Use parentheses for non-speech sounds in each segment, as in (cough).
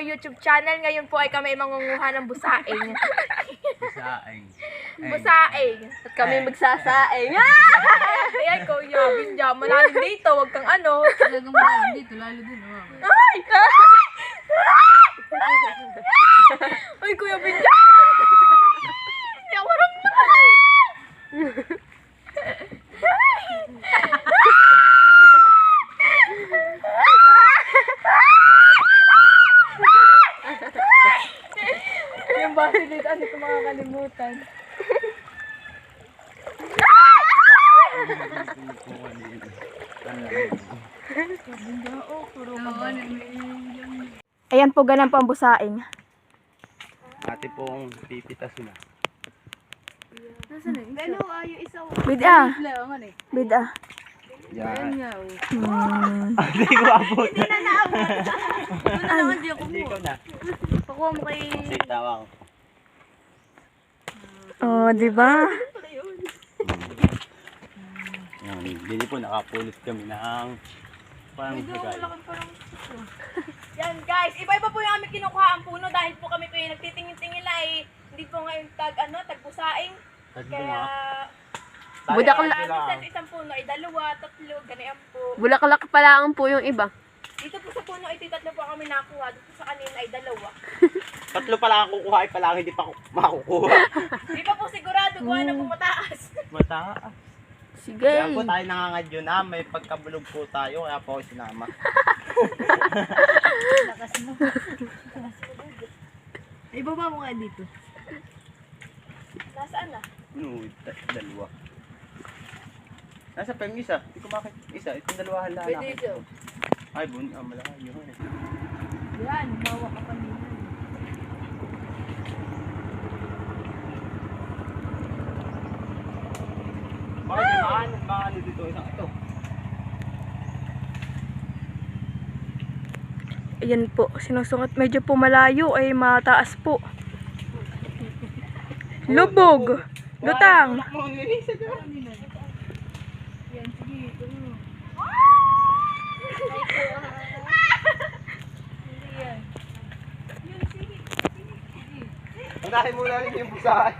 our YouTube channel. Ngayon po ay kami mangunguha ng busaing. Saing. (laughs) busaing. At kami magsasaing. Ayan, (laughs) kuya, binja, malalim dito, wag kang ano. Talagang malalim dito, lalo din. Oh. Ay! Ay, kuya, binja! Hindi ako marunong. Base dito, ano ito makakalimutan? Ayan po, ganun po ang busaing. Ate pong pipitas na. Nasaan na? Isa. Bida, Lang ano eh. bida. Ayan Yan. nga oh. Hmm. (laughs) Hindi ko abot. Ito na naman di ako Hindi mo. ko na. Pakuha mo kay... Kasi tawang. Oh, di ba? Yan. Hindi po nakapulot kami ng parang hagay. Yan guys, iba-iba po yung aming kinukuha ang puno dahil po kami po yung nagtitingin-tingin na eh. Hindi po ngayon tag ano, tagbusaing. Kaya kaya minsan isang puno ay dalawa, tatlo, ganyan po. Bulaklak pala ang po yung iba. Dito po sa puno ay tatlo po kami nakuha. Dito sa kanina ay dalawa. (laughs) Tatlo pala ang kukuha, ay pala hindi pa ku- makukuha. (laughs) Di pa po sigurado kung ano po mataas. (laughs) Mata. Sige. Kaya po tayo nangangadyo na, may pagkabulog po tayo, kaya po ako sinama. Ay, baba mo nga dito. Nasaan na? Ano, da- dalawa. Nasa pa yung isa? Hindi ko makit isa. Itong dalawa hala. Pwede ito. Ay, bun, ah, malaki yun. Yan, bawa ka pa nila. Bakit yung maano? Maano dito isang ito? Ayan po, sinusungat. Medyo po malayo ay mataas po. Lubog. Lutang. Yan, sige. Unahin mo na rin yung busahay.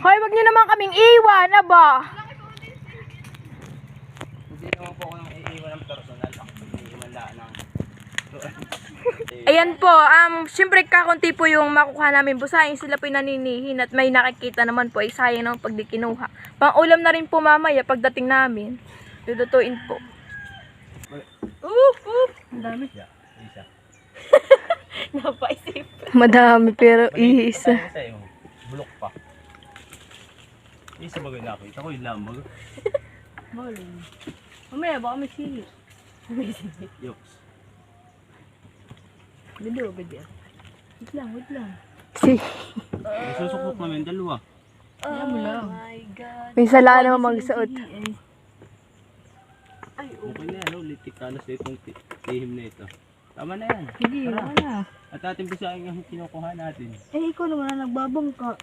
Hoy, wag niyo naman kaming iwan, aba. Hindi naman po ako nang iiwan ng personal. Ako iiwan lang ng... Ayan po, um, syempre kakunti po yung makukuha namin busahin. Sila po yung naninihin at may nakikita naman po. Ay sayang naman pag di kinuha. Pang ulam na rin po mamaya pagdating namin. Lulutuin po. Uh, uh. Ang dami. Yeah, isa. (laughs) Napaisip. Madami pero iisa. Isa yung bulok pa. Isa bagay nakita ko yung lambag. (laughs) Bowling. Mamaya, baka may sili. Yoks. Dito, pwede. Wait lang, wait lang. Si, May susukok namin dalawa. Ayan mo lang. minsan lang naman magsuot. Ay, yan, ulit tikalas na itong ti- tihim na ito. Tama na yan. sige, Tara. wala na. At ating bisahin yung kinukuha natin. Eh, ikaw naman ang nagbabangka.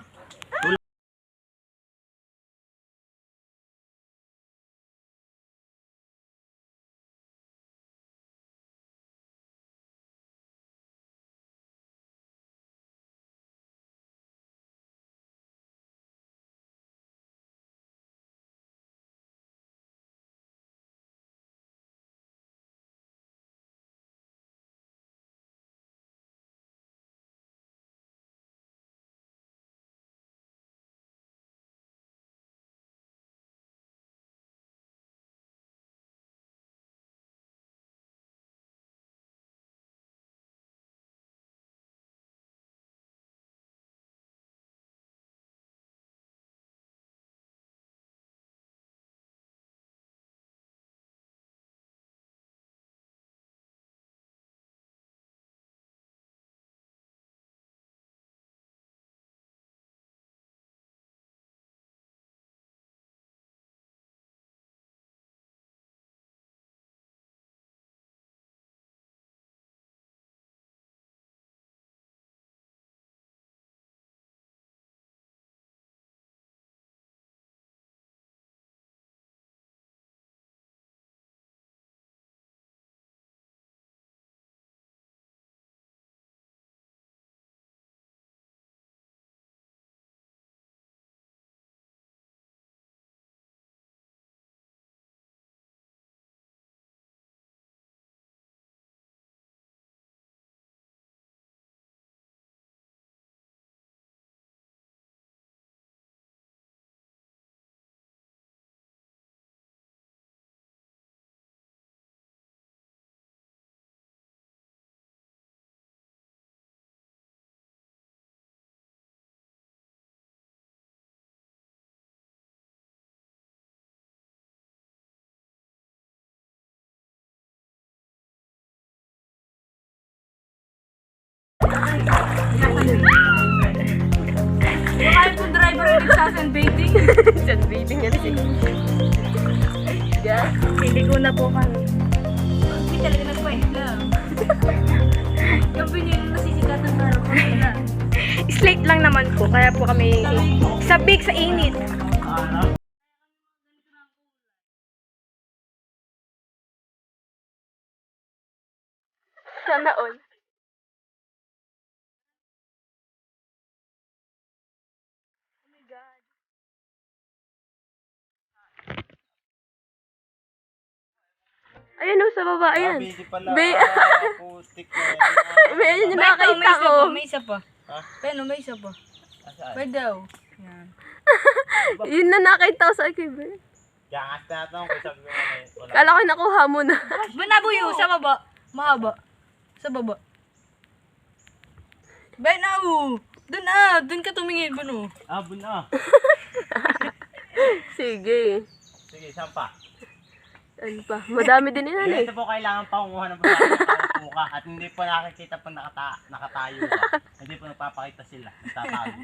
Baka yung driver yung nagsasunbathing. Sunbathing (laughs) nga si. Sige. Hindi ko na po kami. Hindi talaga nagkwenta. Yung binili na sisikat ng araw ko nila. Slate lang naman po, kaya po kami sabik sa init. Ayan o, sa baba, ayan. Busy pala. Be- Ah, putik na yan. (laughs) May ayun yung May may ko. pa, may isa pa. Ha? Pero may isa pa. Asaan? Pwede daw. Yan. (laughs) Yun na nakita ko sa akin. be. Yangas na ito. Kung sabi ko eh, wala. Kala ko nakuha mo na. (laughs) Banabuyo, sa baba. Mahaba. Sa baba. Benabu! Doon ah, doon ka tumingin, Bano. Abon na. Sige. Sige, saan pa? Ano pa? Madami din yun, eh. Ganito po kailangan pangunguha ng pagkakataon po ka at hindi po nakikita pag nakata nakatayo ka. Hindi po nagpapakita sila. Nagtatago.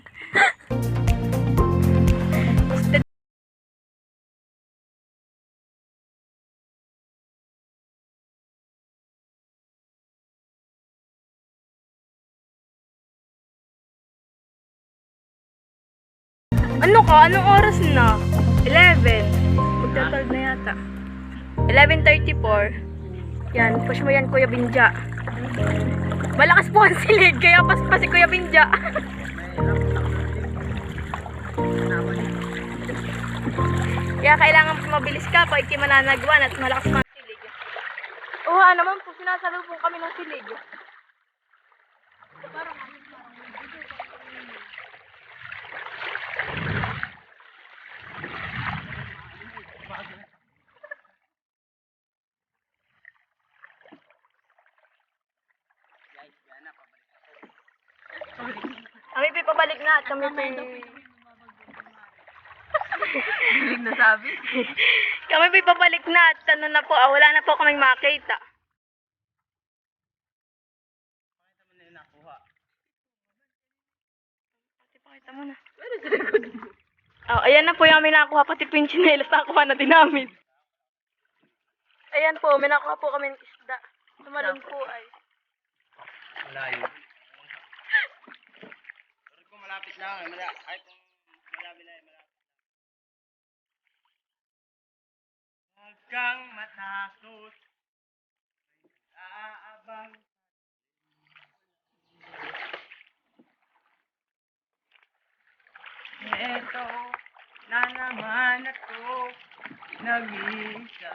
Ano ka? Anong oras na? 11. Magta-12 na yata. 11.34. Yan, push mo yan, Kuya Binja. Malakas po ang silig, kaya pas pa si Kuya Binja. (laughs) kaya kailangan mabilis ka pag mananagwan at malakas pa ang silig. Oo, ano naman po, sinasalubong kami ng silig. Kami pa pabalik na at kami pa Hilig (laughs) na sabi. Kami pa pabalik na at ano na po, ah, wala na po kaming makita. Pati pakita mo na. Oh, ayan na po yung aming nakuha, pati po yung chinelas nakuha na din namin. Ayan po, may nakuha po kami ng isda. Tumalon po ay. Malayo. Malapit lang, eh, mala ay kung malapit lang, malapit. Huwag kang matakot. Aabang. Eto na naman ako nag-iisa.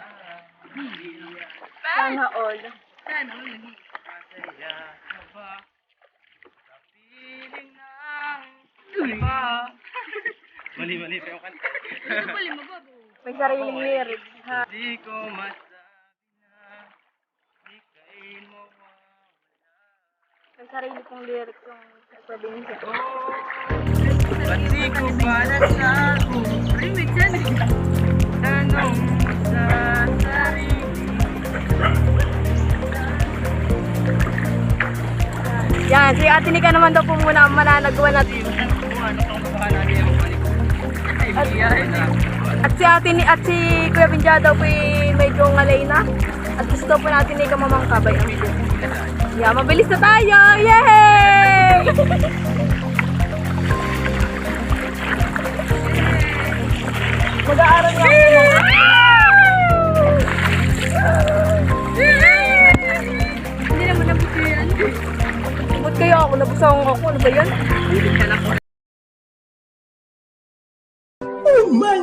Sana all. Sana, ulit. Masaya ka ba? Sa piling ng iba. Mali, mali yung kanta. May sariling lyrics. Ha? Di ko masabi na ika'y mawawala. May sarili pong lyrics yung pwede niya. Ba't di ko ba nasabi? Remix yan eh. Tanong sa sarili. Yan, si Ate Nika naman daw po muna ang mananagawa natin. At, at si Ate ni at si Kuya Binja daw po medyo ngalay na. At gusto po natin Nika mamangkabay ang show. Yeah, mabilis na tayo! Yay! Mag-aaral nga. Hindi naman nabuti yan. Ba't kaya ako? Nabusawang ako. Ano ba yan? Uy,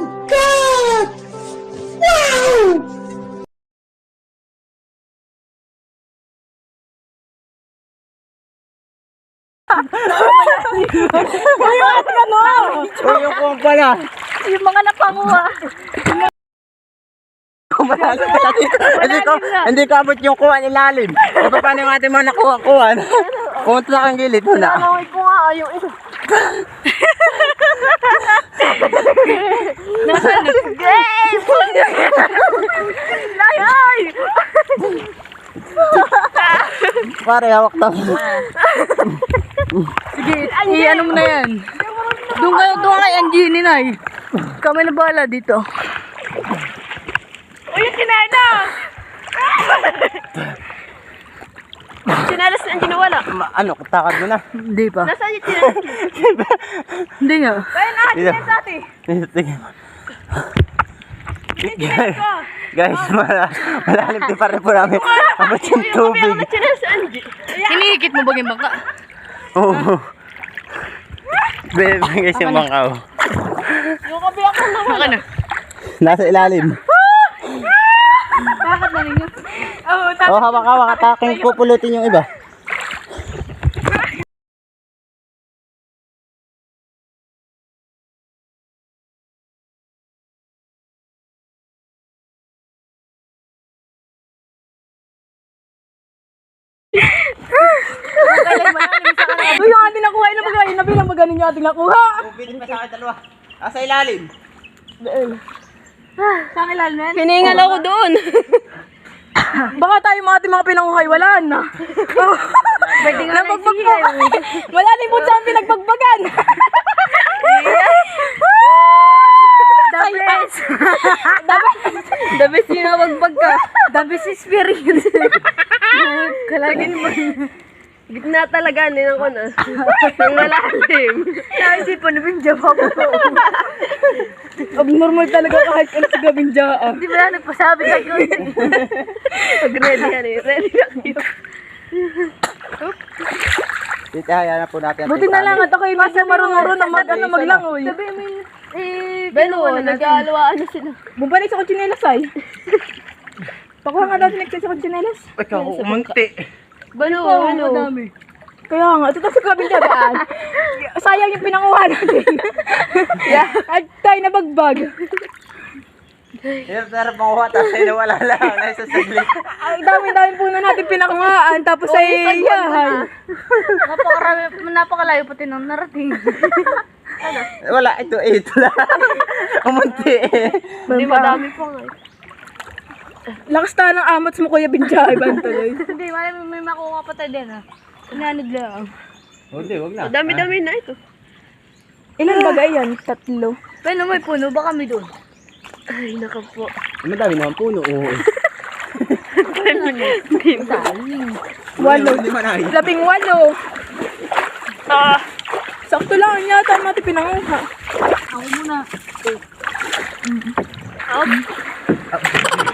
yung kung pala. Yung mga napanguha. Hindi ko, hindi ko abot yung kuha ilalim. O paano yung ating mga nakuha-kuha? Pumunta sa kang gilid mo na. Nakawin ko nga isa. Game! Layay! Pare, hawak daw. Sige, i-ano mo na yan. Doon kayo, doon kay Angie ni Nay. Kami na bahala dito. Uy, yung sinena! Sinalas na ang ginawala. Ma- ano, takad mo na. Hindi pa. Nasaan yung (laughs) sinalas? Hindi nga. Kaya na, Dito. sinena sa ate. Sige. Guys, guys, wala, malalim din pa rin po namin. Abot yung tubig. Hinihikit mo ba yung bangka? Oo. Bebe, guys, yung bangkaw. Yung kabiyak ko naman. Baka na. Nasa ilalim. Bakit na ninyo? Oo, Oh, hawak-hawak at aking pupulutin yung iba. Uy, yung ating nakuha, nabilang ba ganun yung ating nakuha? Pupilin pa sa akin dalawa. Nasa ilalim. Sa ilalim yan? Hiningal ako doon. (coughs) Baka tayo mga ating mga pinanguhay, wala na. Pwede nga po. Wala na po saan pinagbagbagan. The best. The best yung nabagbag ka. The best experience. Kalagin mo. Gitna talaga, ninang ko na. Nang malalim. (laughs) Naisip po, nabingja pa po. Abnormal talaga kahit ano sa gabing dyan. Di ba na nagpasabi sa ko? Pag ready yan eh. Ready na kayo. Dito, hayaan na po natin. ang Buti na lang at ako yung mas marunong na mag, ano, maglangoy. Sabi mo yung... Eh, Beno, nag-aalawaan na sila. Bumalik sa kutsinelas ay. Pakuha nga daw sinagtay sa kutsinelas. Ikaw, umunti. Bano, Oo, ano? madami. Kaya nga, ito sa gabing (laughs) dyan. Sayang yung pinanguha natin. (laughs) At tayo na bagbag. Hirap na harap makuha, tapos ay nawala lang. (laughs) Nasa saglit. Ay, dami-dami puno natin pinanguhaan. Tapos ay yahay. Napakarami, napakalayo pati nang narating. Wala, ito, ito lang. Umunti eh. Hindi, madami pa nga. Lakas tayo ng amats mo, Kuya Binjay. (laughs) Bantuloy. Hindi, malay mo may makuha pa tayo din ah. Inanod lang. Hindi, wag na. Madami-dami na ito. Ilan bagay yan? Tatlo. Pero may puno ba kami doon? Ay, naka po. Madami naman puno. Oo. (laughs) Walo. Labing walo. Ah. Sakto lang yata natin pinanguha. Ako muna.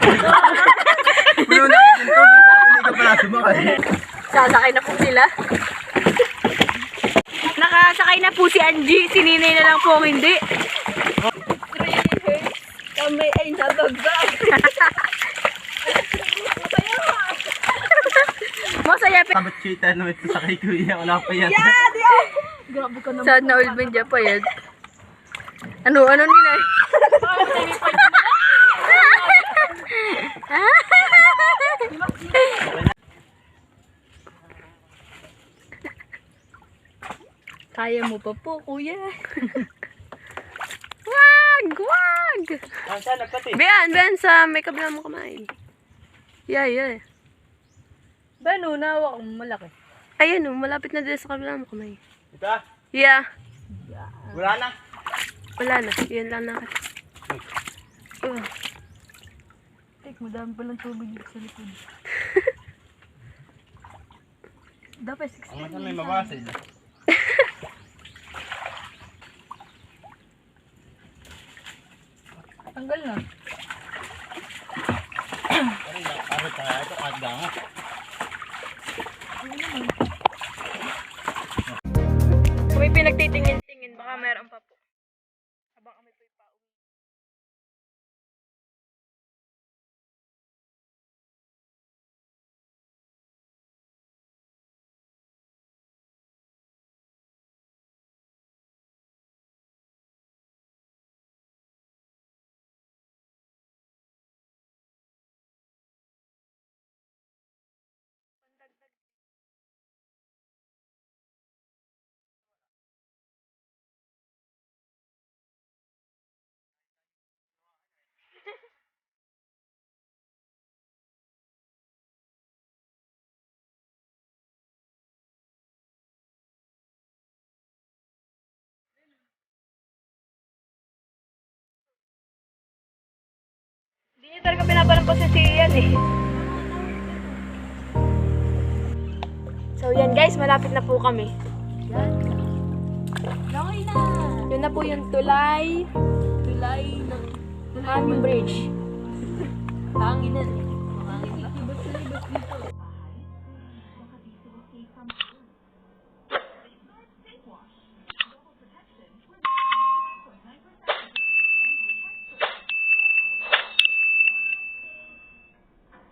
Puno na tubig, sabi hindi ka pala sumakay. Sasakay na po sila. Nakasakay na po si Angie. Si Ninay na lang po ang hindi. Kami ay nabagbag. Masaya pa. Sabat cheetah naman ito sa kay kuya. Wala pa yan. Saan na ulbin dyan pa yan? Ano, ano nila? Kaya mo pa po, kuya. (laughs) Wag! Wag! Ah, sana pati. Bian, bian sa may kabila mo kumain. Yeah, yeah. Bano, nawa kong malaki. Ayan o, malapit na din sa kabila mo kumain. Ito ah. Yeah. Wala na. Wala na. Yan lang na. Uh, Tek, madami palang tubig dito sa likod. (laughs) Dapat 60. Ang masa may mabasid. Tanggal na. Ano pa ito? Kadda nga. May pinagtitingin-tingin, Talaga pinapalang po si Ian eh. So yan guys, malapit na po kami. Laki na. Yun na po yung tulay. Tulay ng... Hanging Bridge. (laughs) Hangin na.